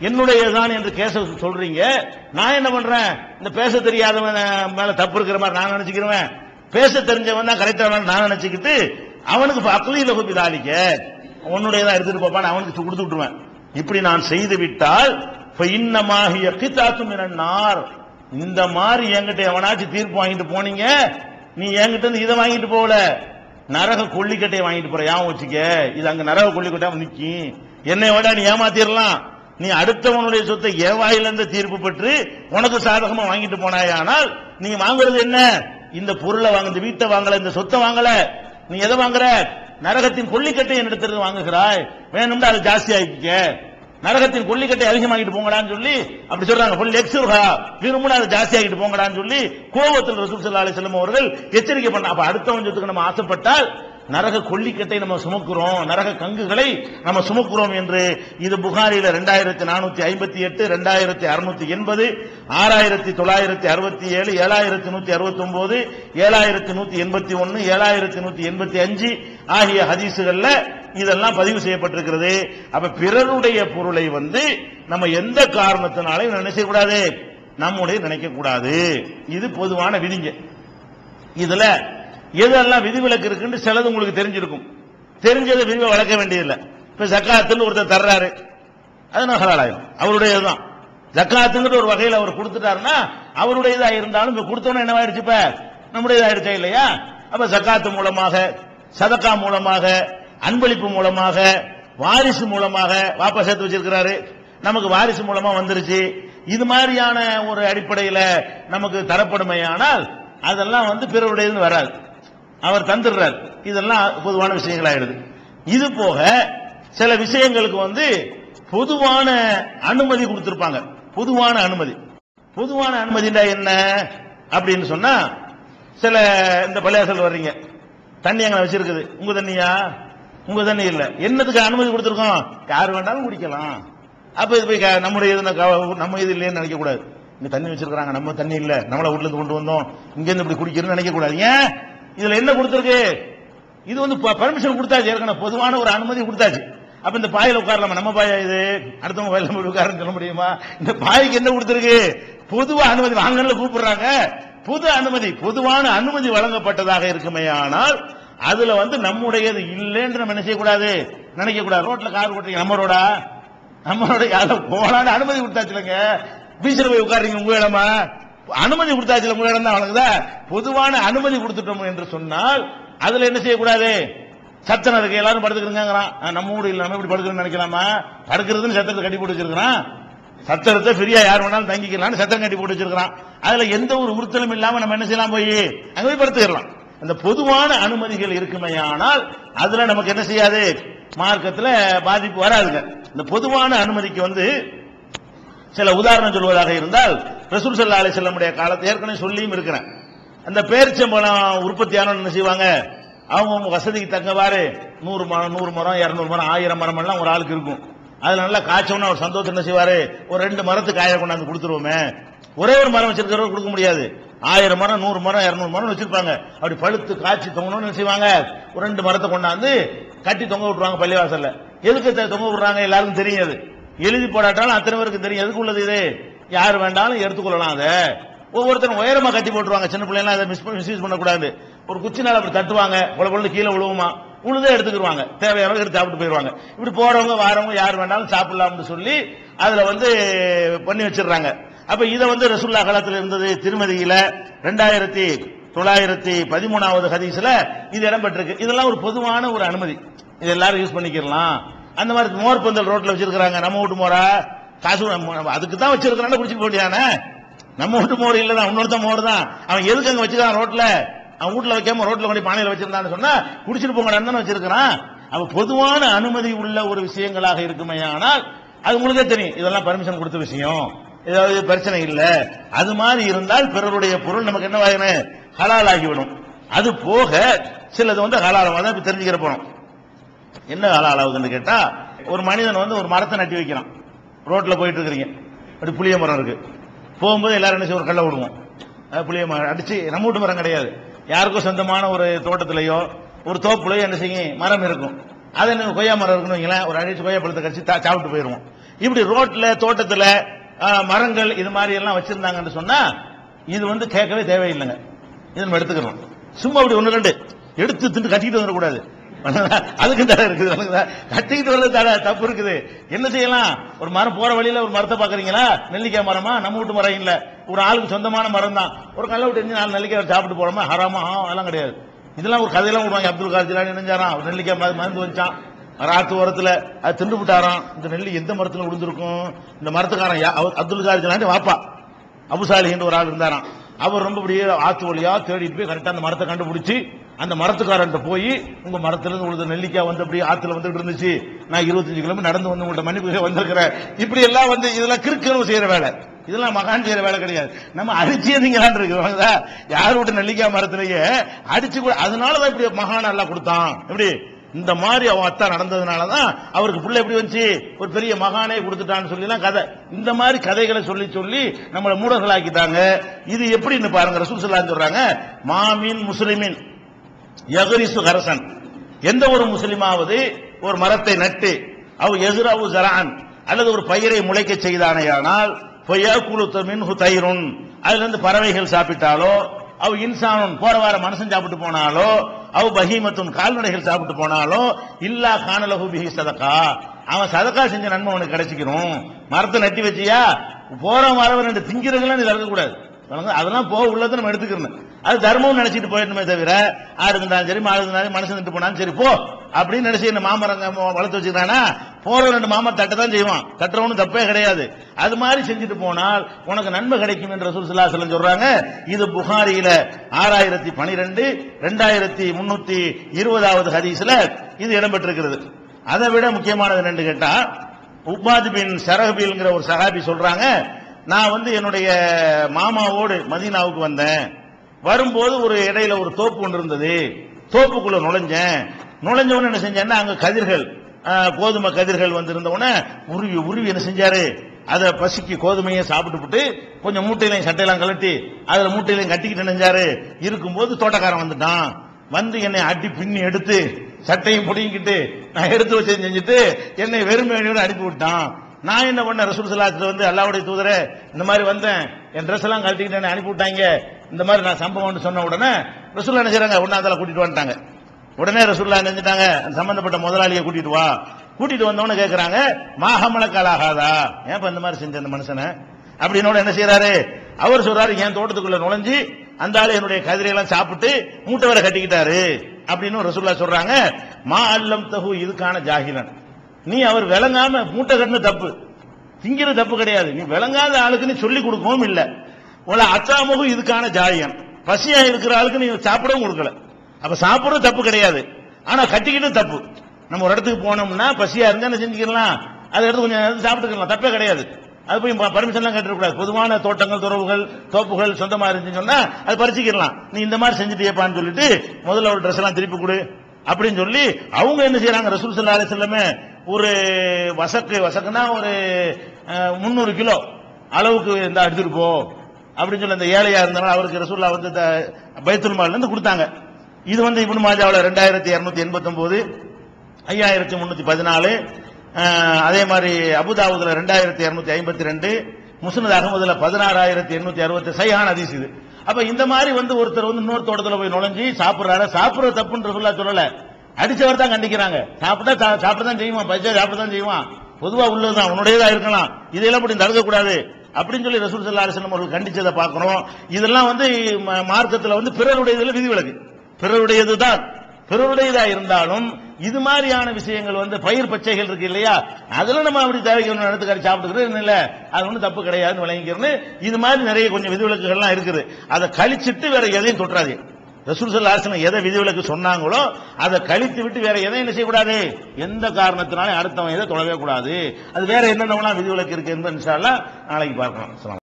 என்னுடையதான் என்று கேச சொல்றீங்க. நான் என்ன பண்றேன்? இந்த பேச தெரியாதவன் மேல தப்பு இருக்கிற மாதிரி நான் நினைச்சுக்கிறேன் பேச தெரிஞ்சவன் தான் கரெக்டா நான் நினைச்சுக்கிட்டு அவனுக்கு அக்லீல குப்பி தாளிக்க உன்னுடையதான் எடுத்துட்டு போப்பான்னு அவனுக்கு கொடுத்து விட்டுருவேன். இப்படி நான் செய்து விட்டால் இன்னமாகிய கித்தாத்தும் நார் இந்த மாதிரி என்கிட்ட எவனாச்சும் தீர்ப்பு வாங்கிட்டு போனீங்க? நீ என்கிட்ட இருந்து இதை வாங்கிட்டு போகல. நரக கொல்லிக்கட்டையை வாங்கிட்டு போற. ஏன் வச்சுக்க? இது அங்க நரக கொல்லிக்கட்டை நிற்கும் என்னை விட நீ ஏமாத்திரலாம். நீ அடுத்தவனுடைய சொத்தை ஏவாயிலிருந்து தீர்ப்பு பெற்று உனக்கு சாதகமா வாங்கிட்டு போனாயானால் நீ வாங்குறது என்ன? இந்த பொருளை வாங்க இந்த வீட்டை வாங்கல இந்த சொத்தை வாங்கல. நீ எதை வாங்குற? நரகத்தின் கொல்லிக்கட்டை என்னிடத்திலிருந்து வாங்குகிறாய். வேணும்னா அது ஜாஸ்தி ஆக்கிக்க நரகத்தின் கொல்லிக்கட்டை அதிகமாகிட்டு போங்கடான்னு சொல்லி அப்படி சொல்றாங்க. ஃபுல் எக்ஸுர்ஹா விரும்புனா அதை ஜாஸ்தி ஆகிட்டு போங்கடான்னு சொல்லி கோபத்தில் ரசூல் சல்லா அலைஹி அவர்கள் எச்சரிக்கை பண்ண அப்ப அடுத்தவன் சொத்துக்கு நம்ம ஆசைப்பட்டால் நரக கொல்லிக்கட்டை நம்ம சுமக்கிறோம் நரக கங்குகளை நம்ம சுமக்கிறோம் என்று இது புகாரில ரெண்டாயிரத்தி நானூத்தி ஐம்பத்தி எட்டு ரெண்டாயிரத்தி அறுநூத்தி எண்பது ஆறாயிரத்தி தொள்ளாயிரத்தி அறுபத்தி ஏழு ஏழாயிரத்தி நூத்தி அறுபத்தி ஒன்பது ஏழாயிரத்தி நூத்தி எண்பத்தி ஒன்னு ஏழாயிரத்தி நூத்தி எண்பத்தி அஞ்சு ஆகிய ஹதீசுகள்ல இதெல்லாம் பதிவு செய்யப்பட்டிருக்கிறது. அப்ப பிறருடைய பொருளை வந்து நம்ம எந்த காரணத்தினாலையும் என்ன நம்முடைய நினைக்க கூடாது இது பொதுவான விதிங்க. இதுல எதெல்லாம் விதிவிலக்கு இருக்குன்னு சிலது உங்களுக்கு தெரிஞ்சிருக்கும். தெரிஞ்சதை விரிவாக வளர்க்க வேண்டியதில்லை. இப்போ ஜக்காத்துன்னு ஒருத்தர் தர்றாரு. அது நான் அவருடைய தான் ஜக்காத்துங்கிற ஒரு வகையில் அவர் கொடுத்துட்டாருன்னா அவருடையதா இருந்தாலும் இப்போ கொடுத்தோன்னு என்னவாயிடுச்சு இப்ப? நம்முடையதாயிடுச்சா இல்லையா? அப்போ ஜக்காத்து மூலமாக சதக்கா மூலமாக அன்பளிப்பு மூலமாக வாரிசு மூலமாக வாப்பா சேர்த்து வச்சிருக்கிறாரு. நமக்கு வாரிசு மூலமா வந்துருச்சு. இது மாதிரியான ஒரு அடிப்படையில் நமக்கு தரப்படுமையானால் அதெல்லாம் வந்து பிறருடையதுன்னு வராது. அவர் தந்துடுறார். இதெல்லாம் பொதுவான விஷயங்களாயிடுது. இது போக சில விஷயங்களுக்கு வந்து பொதுவான அனுமதி கொடுத்திருப்பாங்க. பொதுவான அனுமதி. பொதுவான அனுமதிண்டா என்ன? அப்படின்னு சொன்னா சில இந்த பள்ளியாசல் வர்றீங்க. தண்ணி அங்கே வச்சிருக்குது. உங்க தண்ணியா? உங்க தண்ணி இல்ல. என்னத்துக்கு அனுமதி கொடுத்துருக்கோம்? யார் வேண்டாலும் குடிக்கலாம். அப்ப இது போய் க- நம்முடைய இது நம்ம இது இல்லைன்னு நினைக்க கூடாது. இங்க தண்ணி வச்சிருக்காங்க நம்ம தண்ணி இல்ல. நம்மள வீட்டுல இருந்து கொண்டு வந்தோம். இங்க இருந்து இப்படி குடிக்கிறோம்னு நினைக்க கூடாது. ஏன்? இதுல என்ன கொடுத்துருக்கு? இது வந்து பர்மிஷன் கொடுத்தாச்சு. ஏற்கனவே பொதுவான ஒரு அனுமதி கொடுத்தாச்சு. அப்ப இந்த பாயில உட்காரலாமா? நம்ம பாயா இது? அடுத்தவங்க பாயில போய் உட்காருன்னு சொல்ல முடியுமா? இந்த பாய்க்கு என்ன கொடுத்துருக்கு? பொதுவா அனுமதி. வாங்கல கூப்பிடுறாங்க. பொது அனுமதி. பொதுவான அனுமதி வழங்கப்பட்டதாக இருக்குமே ஆனால் அதுல வந்து நம்முடையது இல்லைன்னு நம்ம என்ன செய்யக்கூடாது? நினைக்க கூடாது. ரோட்ல கார் ஓட்டுறீங்க. நம்ம ரோடா? நம்மளோட யாரோ போலான்னு அனுமதி கொடுத்தாச்சுலங்க. பீச்சில் போய் உட்காருங்க உங்க இடமா அனுமதி கொடுத்தாச்சுல உங்க இடம் தான் வழங்குதா பொதுவான அனுமதி கொடுத்துட்டோம் என்று சொன்னால் அதுல என்ன செய்யக்கூடாது? சத்தனம் இருக்கு எல்லாரும் படுத்துக்கிறங்கிறான் நம்ம ஊடு இல்லாம இப்படி படுக்கிறேன்னு நினைக்கலாமா? படுக்கிறதுன்னு சத்தத்தை கட்டி போட்டு வச்சிருக்கிறான். சத்திரத்தை ஃப்ரீயா யார் வேணாலும் தங்கிக்கலாம்னு சத்தம் கட்டி போட்டு வச்சிருக்கிறான். அதுல எந்த ஒரு உறுத்தலும் இல்லாம நம்ம என்ன செய்யலாம் போய்? அங்க போய் படுத்துக்கலாம் அந்த பொதுவான அனுமதிகள் இருக்குமையானால் அதுல நமக்கு என்ன செய்யாது? மார்க்கத்துல பாதிப்பு வராதுங்க. இந்த பொதுவான அனுமதிக்கு வந்து சில உதாரணம் சொல்வதாக இருந்தால் ரசூல் சல்லா அலி செல்லமுடைய காலத்தை ஏற்கனவே சொல்லியும் இருக்கிறேன். அந்த பேரிச்சம்பழம் உற்பத்தியான என்ன செய்வாங்க? அவங்க வசதிக்கு தக்கவாறு நூறு மரம் நூறு மரம் இரநூறு மரம் ஆயிரம் மரம் எல்லாம் ஒரு ஆளுக்கு இருக்கும். அதில் நல்லா காய்ச்சோம்னா ஒரு சந்தோஷம் என்ன செய்வாரு? ஒரு ரெண்டு மரத்துக்கு காய கொண்டாந்து கொடுத்துருவோமே. ஒரே ஒரு மரம் வச்சிருக்கிறவங்க கொடுக்க முடியாது. ஆயிரம் மரம் நூறு மரம் இரநூறு மரம் வச்சிருப்பாங்க. அப்படி பழுத்து காய்ச்சி தொங்கணும்னு செய்வாங்க? ஒரு ரெண்டு மரத்தை கொண்டாந்து கட்டி தொங்க விட்டுருவாங்க பள்ளிவாசல்ல. எதுக்கு த- தொங்க விடுறாங்க? எல்லாருக்கும் தெரியும் அது. எழுதி போடாட்டாலும் அத்தனை பேருக்கு தெரியும். எதுக்கு உள்ளது இது? யார் வேண்டாலும் எடுத்துக்கொள்ளலாம் அதை. ஒவ்வொருத்தரும் உயரமா கட்டி போட்டுருவாங்க. சின்ன பிள்ளைலாம் அதை மிஸ் மிஸ்யூஸ் பண்ணக்கூடாது. ஒரு குச்சினால் அப்படி தட்டுவாங்க. கொல கொள்ளு கீழே விழுவுமா? உழுதே எடுத்துக்கிடுவாங்க தேவையான எடுத்து சாப்பிட்டு போயிடுவாங்க. இப்படி போறவங்க வாரவங்க யார் வேணாலும் சாப்பிடலாம்னு சொல்லி அதுல வந்து பண்ணி வச்சிடுறாங்க. அப்ப இதை வந்து ரசுல்லா காலத்தில் இருந்தது திருமதியில ரெண்டாயிரத்தி தொள்ளாயிரத்தி பதிமூணாவது ஹதீஸ்ல இது இடம்பெற்றிருக்கு. இதெல்லாம் ஒரு பொதுவான ஒரு அனுமதி. இது எல்லாரும் யூஸ் பண்ணிக்கலாம் அந்த மாதிரி மோர் பந்தல் ரோட்டில் வச்சிருக்கிறாங்க. நம்ம வீட்டு மோரா? காசு அதுக்கு தான் வச்சிருக்கிறான்னு குடிச்சு போட்டியானே நம்ம வீட்டு மோர் இல்லதான் இன்னொருத்த மோர் தான். அவன் எதுக்கு அங்கே வச்சுக்கான் ரோட்டில் அவன் வீட்டில் வைக்காம ரோட்டில் கொண்டு பானையில் வச்சிருந்தான்னு சொன்னால் குடிச்சிட்டு போங்கடான்னு தானே வச்சிருக்கிறான். அவன் பொதுவான அனுமதி உள்ள ஒரு விஷயங்களாக இருக்குமே ஆனால் அது உங்களுக்கே தெரியும். இதெல்லாம் பர்மிஷன் கொடுத்த விஷயம். ஏதாவது பிரச்சனை இல்லை. அது மாதிரி இருந்தால் பிறருடைய பொருள் நமக்கு என்ன ஆகணும் ஹலால் ஆகிவிடும் அது போக சிலது வந்து ஹலாலம் அதான் இப்ப தெரிஞ்சுக்கிற போறோம். என்ன ஹலால் ஆகுதுன்னு கேட்டா ஒரு மனிதன் வந்து ஒரு மரத்தை நட்டி வைக்கிறான். ரோட்ல போயிட்டு இருக்கிறீங்க அப்படி புளிய மரம் இருக்கு. போகும்போது எல்லாரும் என்ன ஒரு கல்லை விடுவோம். புளிய மரம். அடிச்சு நம்ம வீட்டு மரம் கிடையாது. யாருக்கும் சொந்தமான ஒரு தோட்டத்திலேயோ ஒரு தோப்புலையோ என்ன செய்யும்? மரம் இருக்கும். அது என்ன கொய்யா மரம் இருக்குன்னு வைங்களேன். ஒரு அடிச்சு கொய்யா பழத்தை கடிச்சு தா- சாப்பிட்டு போயிடுவோம். இப்படி ரோட்ல தோட்டத்துல மரங்கள் இது மாதிரி எல்லாம் வச்சிருந்தாங்கன்னு சொன்னா இது வந்து கேட்கவே தேவையில்லைங்க. இது நம்ம எடுத்துக்கிறோம். சும்மா அப்படி ஒன்று ரெண்டு. எடுத்து திண்டு கட்டிக்கிட்டு வந்துடக்கூடாது. அதுக்கு தடை இருக்குது. கட்டிக்கிட்டு வரது தடை தப்பு இருக்குது. என்ன செய்யலாம்? ஒரு மரம் போற வழியில ஒரு மரத்தை பாக்குறீங்களா நெல்லிக்காய் மரமா? நம்ம வீட்டு மரம் இல்ல. ஒரு ஆளுக்கு சொந்தமான மரம் தான். ஒரு கல்ல விட்டு எரிஞ்சு நாலு நெல்லிக்காய் சாப்பிட்டு போறோமா? ஹராமா அதெல்லாம் கிடையாது. இதெல்லாம் ஒரு கதையெல்லாம் விடுவாங்க. அப்துல் கார் ஜிலானி நினைஞ்சாராம் ஒரு நெல்லிக்காய் மருந்து மருந்து வச்சான். ராத்து ஓரத்துல அது திண்டு விட்டாராம். இந்த நெல்லி எந்த மரத்துல விழுந்திருக்கும்? இந்த மரத்துக்காரன் யா- அப்துல் கார் ஜிலானி வாப்பா. அபுசாலின்னு ஒரு ஆள் இருந்தாராம். அவர் ரொம்ப அப்படியே ஆத்து வழியா தேடிட்டு போய் கரெக்டா அந்த மரத்தை கண்டுபிடிச்சி அந்த மரத்துக்காரன்ட்ட போய் உங்க மரத்துல இருந்து உங்களுக்கு நெல்லிக்காய் வந்து அப்படியே ஆத்துல வந்துட்டு இருந்துச்சு. நான் இருபத்தஞ்சு கிலோமீட்டர் நடந்து வந்து உங்கள்ட்ட மன்னிப்பு வந்திருக்கிறேன். இப்படி எல்லாம் வந்து இதெல்லாம் கிறுக்கணும் செய்யற வேலை. இதெல்லாம் மகான் செய்யற வேலை கிடையாது. நம்ம அடிச்சு நீங்களான் இருக்கு யார் விட்டு நெல்லிக்காய் மரத்திலேயே அடிச்சு கூட அதனாலதான் இப்படி மகான் எல்லாம் கொடுத்தான். எப்படி? இந்த மாதிரி அவன் அத்தா நடந்ததுனாலதான் அவருக்கு பிள்ளை எப்படி வந்துச்சு? ஒரு பெரிய மகானே கொடுத்துட்டான்னு சொல்லி தான் கதை. இந்த மாதிரி கதைகளை சொல்லி சொல்லி நம்மளை மூடர்களாக்கிட்டாங்க. இது எப்படின்னு பாருங்க ரசூல் சொல்லான்னு சொல்றாங்க மாமீன் முஸ்லிமின். யகரிசு கரசன். எந்த ஒரு முஸ்லிமாவது ஒரு மரத்தை நட்டு அவ் எதிராவு ஜரான் அல்லது ஒரு பயிரை முளைக்க செய்தானேயானால் பொய்யாக்குழு மின்ஹு தயிரும் அதுல இருந்து பறவைகள் சாப்பிட்டாலோ அவ் இன்சானும் போற வார மனுஷன் சாப்பிட்டு போனாலோ அவ் பஹீமத்தும் கால்நடைகள் சாப்பிட்டு போனாலோ இல்லா காணலகு பிஹி சதக்கா அவன் சதக்கா செஞ்ச நன்மை உனக்கு கிடைச்சிக்கணும். மரத்தை நட்டி வச்சியா? போற வாரம் ரெண்டு திங்கிறதுலாம் நீ கூடாது அதெல்லாம் போக உள்ளதை நம்ம எடுத்துக்கிறோம் அது தர்மம் நினைச்சிட்டு போயிடணுமே தவிர ஆடு இருந்தாலும் சரி மாடு இருந்தாலும் மனுஷன் திட்டு போனாலும் சரி போ. அப்படின்னு நினைச்சு இந்த மாமரம் வளர்த்து வச்சுக்கிறானா? போற ரெண்டு மாமரம் தட்ட தான் செய்வான். தட்டுறவனும் தப்பே கிடையாது. அது மாதிரி செஞ்சுட்டு போனால் உனக்கு நன்மை கிடைக்கும் என்று ரசூல் செல்லம் சொல்றாங்க. இது புகாரியில ஆறாயிரத்தி பனிரெண்டு ரெண்டாயிரத்தி முன்னூத்தி இருபதாவது ஹதீஸ்ல இது இடம்பெற்றிருக்கிறது. அதை விட முக்கியமானது என்னன்னு கேட்டா உபாத் பின் ஷரஹபில்ங்கிற ஒரு சஹாபி சொல்றாங்க. நான் வந்து என்னுடைய மாமாவோடு மதீனாவுக்கு வந்தேன். வரும்போது ஒரு இடையில ஒரு தோப்பு ஒன்று இருந்தது. தோப்புக்குள்ள நுழைஞ்சேன். நுழைஞ்ச உடனே என்ன செஞ்சேன்னா அங்க கதிர்கள் கோதுமை கதிர்கள் வந்திருந்த உடனே உருவி உருவி என்ன செஞ்சாரு? அதை பசிக்கு கோதுமையை சாப்பிட்டுப்புட்டு கொஞ்சம் மூட்டையிலையும் சட்டையெல்லாம் கழட்டி அதில் மூட்டையிலையும் கட்டிக்கிட்டு நினைஞ்சாரு இருக்கும்போது தோட்டக்காரன் வந்துட்டான். வந்து என்னை அடி பின்னி எடுத்து சட்டையும் பிடிங்கிட்டு நான் எடுத்து வச்சது செஞ்சுட்டு என்னை வெறுமையோடு அனுப்பி விட்டான். நான் என்ன பண்ண ரசூல் சலாத்துல வந்து அல்லாவுடைய தூதர இந்த மாதிரி வந்தேன். என் ட்ரெஸ் எல்லாம் கழட்டிக்கிட்டு என்னை அனுப்பி விட்டாங்க இந்த மாதிரி நான் சம்பவம்னு சொன்ன உடனே ரசூல்லா என்ன செய்றாங்க? ஒன்னாந்தால கூட்டிட்டு வந்துட்டாங்க. உடனே ரசூல்லா என்ன அந்த சம்பந்தப்பட்ட முதலாளியை கூட்டிட்டு வா. கூட்டிட்டு வந்தவன கேக்குறாங்க மாகமலக்காலாகாதா ஏன் இந்த மாதிரி செஞ்ச அந்த மனுஷனை? அப்படின்னோட என்ன செய்யறாரு அவர் சொல்றாரு என் தோட்டத்துக்குள்ள நுழைஞ்சு அந்த ஆளு என்னுடைய கதிரையெல்லாம் சாப்பிட்டு மூட்டை வரை கட்டிக்கிட்டாரு. அப்படின்னு ரசூல்லா சொல்றாங்க. மா அல்லம் தகு இதுக்கான ஜாகிலன். நீ அவர் விளங்காம மூட்டை கட்டின தப்பு. திங்கிற தப்பு கிடையாது. நீ விளங்காத ஆளுக்கு நீ சொல்லி கொடுக்கவும் இல்ல. உங்களை அச்சாமுகம் இதுக்கான ஜாயம் பசியா இருக்கிற ஆளுக்கு நீ சாப்பிடவும் கொடுக்கல. அப்ப சாப்பிடுறது தப்பு கிடையாது. ஆனா கட்டிக்கிட்டு தப்பு. நம்ம ஒரு இடத்துக்கு போனோம்னா பசியா இருந்தா என்ன செஞ்சுக்கலாம்? அதை எடுத்து கொஞ்சம் சாப்பிட்டுக்கலாம். தப்பே கிடையாது. அது போய் பர்மிஷன்லாம் கட்டிடக்கூடாது பொதுவான தோட்டங்கள் துறவுகள் தோப்புகள் சொந்தமா இருந்துச்சுன்னு சொன்னா அது பறிச்சுக்கலாம் நீ இந்த மாதிரி செஞ்சுட்டியப்பான்னு சொல்லிட்டு முதல்ல ஒரு ட்ரெஸ் எல்லாம் திருப்பி கொடு அப்படின்னு சொல்லி அவங்க என்ன செய்யறாங்க? ரசூல் சல்லா அலிஸ்லமே ஒரு வசக்கு வசக்குன்னா ஒரு முந்நூறு கிலோ அளவுக்கு இந்த எடுத்துட்டு போ அப்படின்னு சொல்லி அந்த ஏழையா இருந்தாலும் அவருக்கு ரசூல்லா வந்து இந்த பைத்துல் மாலிருந்து கொடுத்தாங்க. இது வந்து இப்னு மாஜாவில் ரெண்டாயிரத்தி இரநூத்தி எண்பத்தொம்போது ஐயாயிரத்தி முந்நூற்றி பதினாலு அதே மாதிரி அபுதாபுதில் ரெண்டாயிரத்தி இரநூத்தி ஐம்பத்தி ரெண்டு முஸ்னத் அகமதுல பதினாறாயிரத்தி எண்ணூத்தி அறுபத்தி சைஹான் ஹதீஸ் இது. அப்ப இந்த மாதிரி வந்து ஒருத்தர் வந்து இன்னொரு தோட்டத்தில் போய் நுழைஞ்சு சாப்பிடுறாரு. சாப்பிடுற தப்புன்ற சொல்ல சொல்லலை. அடிச்சவர் தான் கண்டிக்கிறாங்க. சாப்பிட்டா சா- தான் செய்வான் பச்சை சாப்பிட்டு தான் செய்வான். பொதுவா உள்ளதுதான் உன்னுடையதா இருக்கலாம். இதெல்லாம் இப்படி தடுக்கக்கூடாது அப்படின்னு சொல்லி ரசூல் சல்லா அலிஸ்லாம் அவர்கள் கண்டிச்சதை பார்க்கிறோம் இதெல்லாம் வந்து ம- வந்து பிறருடையதுல விதிவிலக்கு பிறருடையது தான் பிறருடையதா இருந்தாலும் இது மாதிரியான விஷயங்கள் வந்து பயிர் பச்சைகள் இருக்கு இல்லையா? அதில் நம்ம அப்படி தேவைக்கு நடத்துக்காரி சாப்பிட்டுக்கிறது இல்ல? அது ஒண்ணும் தப்பு கிடையாதுன்னு விளங்கிக்கிறேன்னு இது மாதிரி நிறைய கொஞ்சம் விதிவிலக்குகள்லாம் இருக்குது. அதை கழிச்சிட்டு வேற எதையும் தொற்றாது ரசூல் எதை விதிவிலக்கு சொன்னாங்களோ அதை கழித்து விட்டு வேற எதையும் என்ன செய்யக்கூடாது? எந்த காரணத்தினாலும் அடுத்தவன் எதை தொடவே கூடாது? அது வேற என்னென்னலாம் விதிவிலக்கு இருக்கு என்பது இன்ஷா நாளைக்கு பார்க்கலாம்.